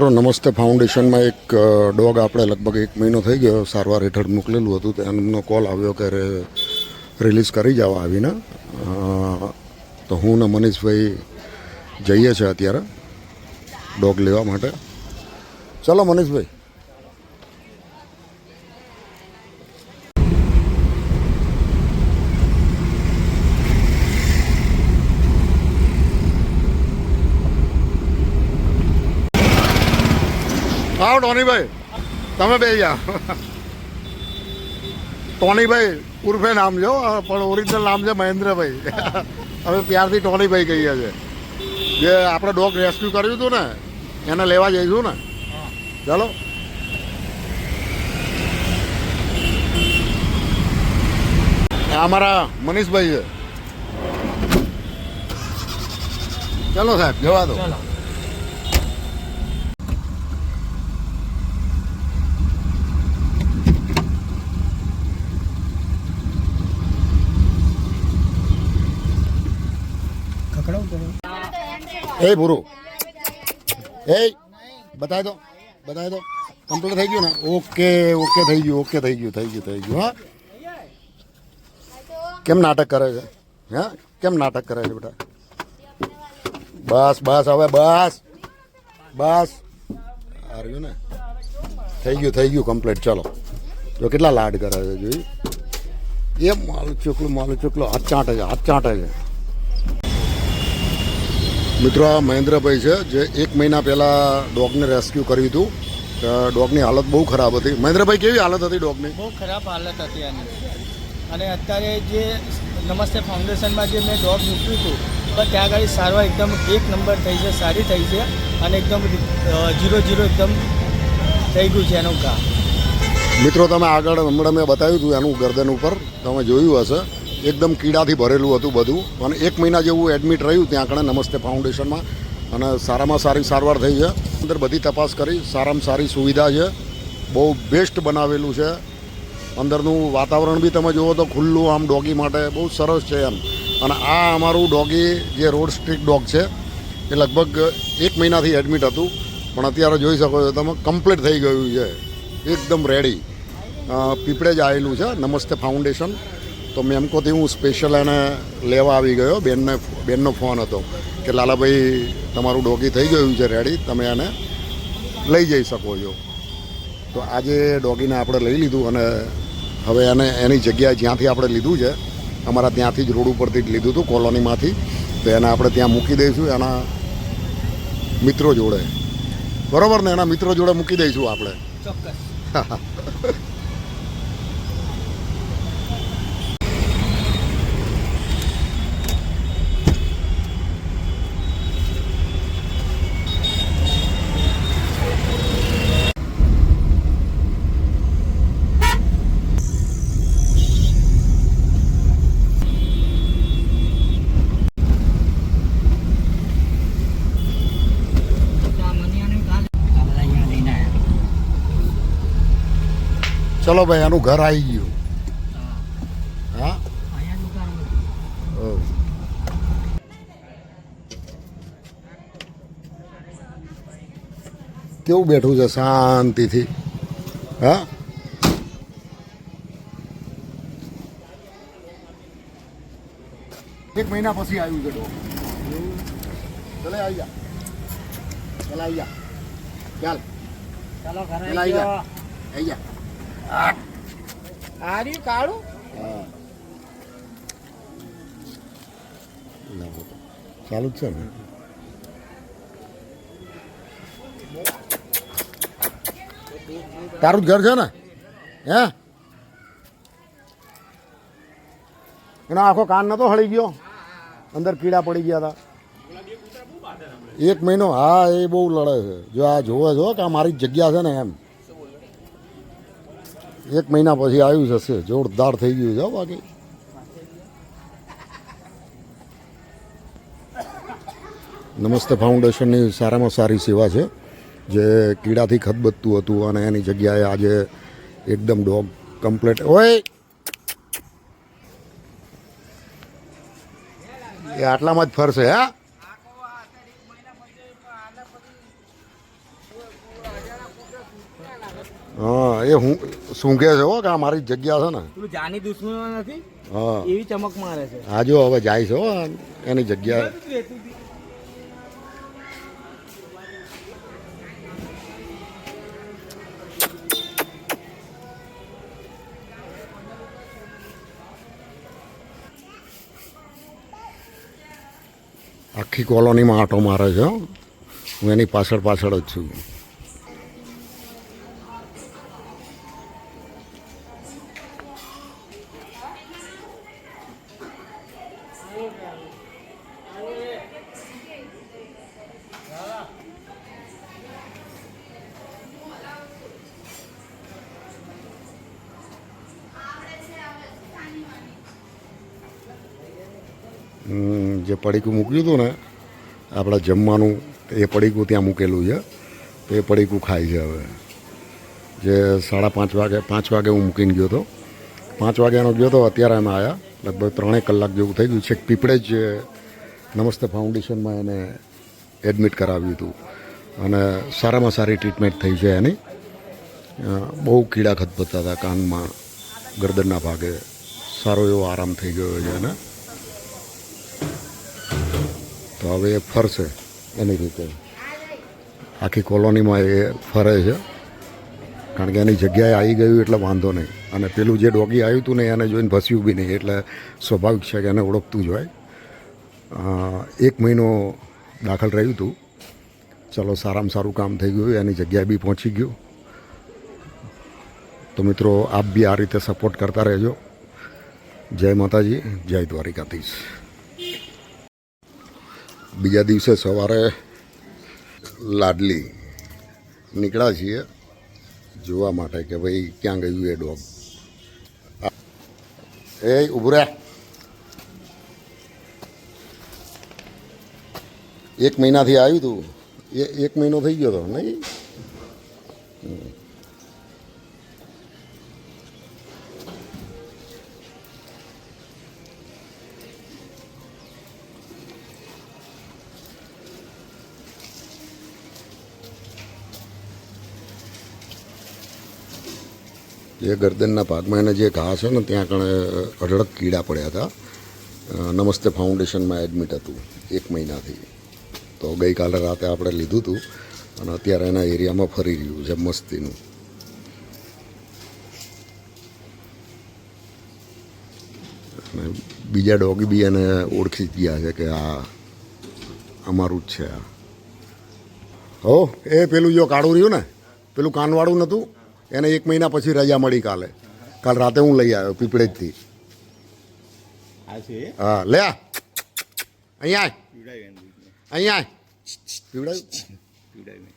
મિત્રો, નમસ્તે. ફાઉન્ડેશનમાં એક ડોગ આપણે લગભગ એક મહિનો થઈ ગયો સારવાર હેઠળ મોકલેલું હતું. એમનો કોલ આવ્યો કે રિલીઝ કરી જાઓ આવીને. તો હું ને મનીષભાઈ જઈએ છીએ અત્યારે ડોગ લેવા માટે. ચલો મનીષભાઈ. આવો ટોનીભાઈ. તમે બે જાઓ ટોનીભાઈ, ઉર્ફે નામ જો પણ ઓરિજિનલ નામ છે મહેન્દ્રભાઈ. હવે પ્યારથી ટોનીભાઈ કહીએ છીએ જે આપણે ડોગ રેસ્ક્યુ કર્યું હતું ને, એને લેવા જઈશું ને. ચાલો. અમારા મનીષભાઈ છે. ચાલો સાહેબ, જવા દો. એ ભૂરું. એ બતાવી દો બતાવી દો. કમ્પ્લીટ થઈ ગયું ને? ઓકે ઓકે, થઈ ગયું, ઓકે, થઈ ગયું થઈ ગયું થઈ ગયું, હા. કેમ નાટક કરે છે? હા? કેમ નાટક કરે છે બેટા? બસ બસ, હવે બસ બસ. હાર્યું ને? થઈ ગયું થઈ ગયું, કમ્પ્લીટ, ચલો. જો કેટલા લાડ કરે છે, જોઈ. એ માલું ચોકલું માલું ચોકલું હાથ ચાંટે છે હાથ ચાંટે છે. મિત્રો આ મહેન્દ્રભાઈ છે જે એક મહિના પહેલાં ડોગને રેસ્ક્યુ કર્યું હતું. ડોગની હાલત બહુ ખરાબ હતી. મહેન્દ્રભાઈ કેવી હાલત હતી ડોગની? બહુ ખરાબ હાલત હતી આની. અને અત્યારે જે નમસ્તે ફાઉન્ડેશનમાં જે મેં ડોગ મૂક્યું હતું પણ ત્યાં આગળ સારવાર એકદમ એક નંબર થઈ છે સારી થઈ છે અને એકદમ જીરો જીરો એકદમ થઈ ગયું છે એનું કામ મિત્રો તમે આગળ હમણાં મેં બતાવ્યું હતું એનું ગરદન ઉપર. તમે જોયું હશે. એકદમ કીડાથી ભરેલું હતું બધું. અને એક મહિના જેવું એડમિટ રહ્યું ત્યાં આગળ નમસ્તે ફાઉન્ડેશનમાં અને સારામાં સારી સારવાર થઈ છે. અંદર બધી તપાસ કરી, સારામાં સારી સુવિધા છે. બહુ બેસ્ટ બનાવેલું છે. અંદરનું વાતાવરણ બી તમે જુઓ તો ખુલ્લું, આમ ડોગી માટે બહુ સરસ છે એમ. અને આ અમારું ડોગી જે રોડ સ્ટ્રીટ ડોગ છે, એ લગભગ એક મહિનાથી એડમિટ હતું. પણ અત્યારે જોઈ શકો છો તમે કમ્પ્લીટ થઈ ગયું છે. એકદમ રેડી પીપળે જ આવેલું છે. નમસ્તે ફાઉન્ડેશન તો મેમકોથી હું સ્પેશિયલ એને લેવા આવી ગયો બેનને બેનનો ફોન હતો કે લાલાભાઈ તમારું ડોગી થઈ ગયું છે રેડી તમે એને લઈ જઈ શકો છો. તો આજે ડોગીને આપણે લઈ લીધું અને હવે એને એની જગ્યાએ જ્યાંથી આપણે લીધું છે અમારા ત્યાંથી જ રોડ ઉપરથી જ લીધું હતું કોલોનીમાંથી તો એને આપણે ત્યાં મૂકી દઈશું એના મિત્રો જોડે. બરાબર ને? એના મિત્રો જોડે મૂકી દઈશું આપણે. ચોક્કસ. ચલો ભાઈ એનું ઘર આવી ગયું. હા? કેવું બેઠું છે શાંતિથી? હા? એક મહિના પછી આવ્યું છે ડોક. ચલે આવી જા. ચાલ આવી જા. ચાલ. ચાલો પેલા આવી જા. આવી જા. આર્યું, કાળું? ચાલુ જ છે ને. તારું જ ઘર છે ને? હે? એનો આખો કાન નતો હળી ગયો? અંદર કીડા પડી ગયા હતા એક મહિનો, હા, એ બહુ લડે છે. જો આ જોવે છો કે આ મારી જગ્યા છે ને એમ. એક મહિના પછી આવ્યું જશે. જોરદાર થઈ ગયું છે હો બાકી. નમસ્તે, ફાઉન્ડેશનની સારામાં સારી સેવા છે. જે કીડાથી ખતબતતું હતું અને એની જગ્યાએ આજે એકદમ ડોગ કમ્પ્લેટ. ઓય! એ આટલામાં જ ફરશે હા. એ હું સૂંઘે છે હો કે આ મારી જગ્યા છે ને. પેલું જાની દુશ્મનો નથી? હા. એવી ચમક મારે છે. આ જો હવે જાય છે હો એની જગ્યા. આખી કોલોનીમાં આંટો મારે છે હો. હું એની પાછળ પાછળ જ છું. જે પડીકું મૂક્યું હતું ને, આપણા જમવાનું, એ પડીકું ત્યાં મૂકેલું છે. તો એ પડીકું ખાય છે હવે. જે સાડા પાંચ વાગે પાંચ વાગે હું મૂકીને ગયો હતો. પાંચ વાગ્યાનો ગયો હતો અત્યારે અમે આવ્યા લગભગ ત્રણેક કલાક જેવું થઈ ગયું છે. પીપળે જ નમસ્તે ફાઉન્ડેશનમાં એને એડમિટ કરાવ્યું હતું. અને સારામાં સારી ટ્રીટમેન્ટ થઈ છે એની. બહુ કીડા ખતપતા હતા કાનમાં, ગરદનના ભાગે. સારો એવો આરામ થઈ ગયો છે એને. તો હવે એ ફરશે એની રીતે. આખી કોલોનીમાં એ ફરે છે. કારણ કે એની જગ્યાએ આવી ગયું એટલે વાંધો નહીં. અને પેલું જે ડોગી આવ્યું હતું ને એને જોઈને ભસ્યું બી નહીં. એટલે સ્વાભાવિક છે કે એને ઓળખતું જ હોય. એક મહિનો દાખલ રહ્યું હતું. ચલો, સારામાં સારું કામ થઈ ગયું, એની જગ્યાએ બી પહોંચી ગયું. તો મિત્રો, આપ બી આ રીતે સપોર્ટ કરતા રહેજો. જય માતાજી, જય દ્વારિકાધીશ. બીજા દિવસે સવારે લાડલી નીકળ્યા છીએ, જોવા માટે કે ભાઈ ક્યાં ગયું એ ડોગ એ ઉભું એક મહિનાથી આવ્યું તું. એ એક મહિનો થઈ ગયો હતો નહીં? એ ગરદનના ભાગમાં એને જે ઘા છે ને, ત્યાં કણે અઢળક કીડા પડ્યા હતા. નમસ્તે ફાઉન્ડેશનમાં એડમિટ હતું, એક મહિનાથી. તો ગઈકાલે રાતે આપણે લીધું હતું અને અત્યારે એના એરિયામાં ફરી રહ્યું છે મસ્તીનું. અને બીજા ડોગી બી એને ઓળખી ગયા છે કે આ અમારું જ છે આ. હો એ પેલું જો કાળું રહ્યું ને પેલું કાનવાળું નહોતું એને એક મહિના પછી રજા મળી કાલે. કાલ રાતે હું લઈ આવ્યો પીપળેજથી. હા લે અહીંયા અહીંયા આય. પીવડાવ્યું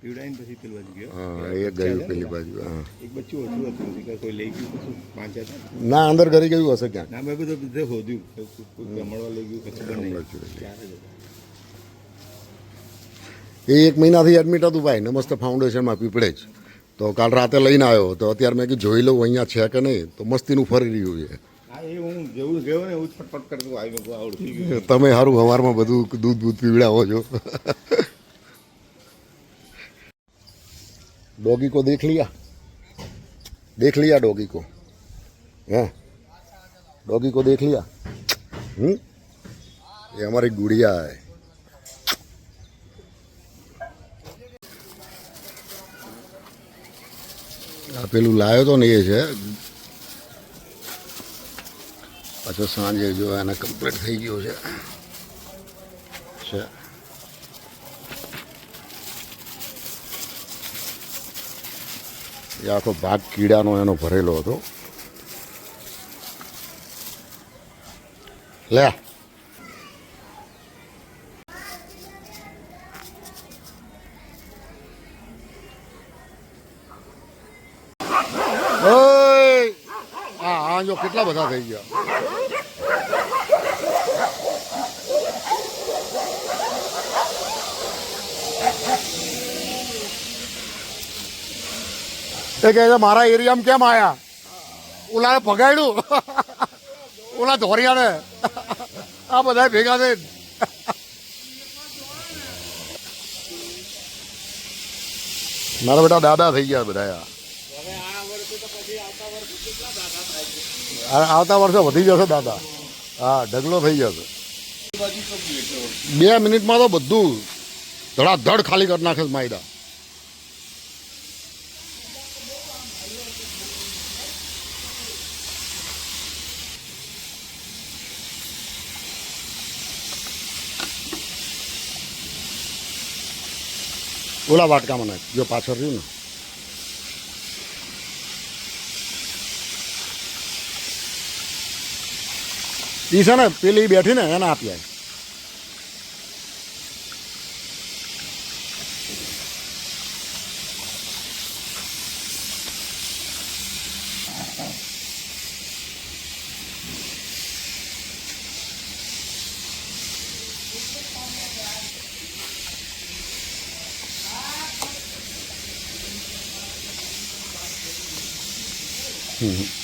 પીવડાવ્યું પછી પેલું ગયો. હા એ ગયું પેલી બાજુ હા. એક બચ્ચું ઓછું હતું કે કોઈ લઈ ગયું કશું? પાંચ ના અંદર ઘરે ગયું હશે ક્યાં ના મેં બધું બધે શોધ્યું લઈ ગયું કશું નહીં. એ એક મહિનાથી એડમિટ હતું ભાઈ નમસ્તે ફાઉન્ડેશનમાં પીપળે જ. તો કાલ રાતે લઈને આવ્યો તો અત્યારે મેં કીધું જોઈ લઉં અહીંયા છે કે નહીં? તો મસ્તીનું ફરી રહ્યું છે. એ હું જેવું ગયો ને એવું જ ફટફટ કરતો આવી ગયો આવડતું ગયું તમે સારું સવારમાં બધું દૂધ દૂધ પીવડાવો છો डॉगी को देख लिया देख लिया डॉगी को हैं डॉगी को देख लिया हम्म ये हमारी गुड़िया है આ પેલું લાવ્યો તો ને એ છે પાછો સાંજે જો એને કમ્પ્લીટ થઈ ગયો છે. એ આખો ભાગ કીડાનો એનો ભરેલો હતો. લે. કેટલા બધા થઈ ગયા? એ કહે છે મારા એરિયામાં કેમ આયા? ઓલા ભગાડ્યું. ઓલા ધોરિયાને આ બધા ભેગા થઈ મારા બેટા દાદા થઈ ગયા બધા આવતા વર્ષે વધી જશે દાદા. હા, ઢગલો થઈ જશે બે મિનિટમાં તો બધું ધડાધડ ખાલી કરી નાખે માયદા ઓલા વાટકામાં નાખ, જો પાછળ રહ્યું ને. ઈ છે ને પેલી બેઠી ને એને આપી આવી હમ.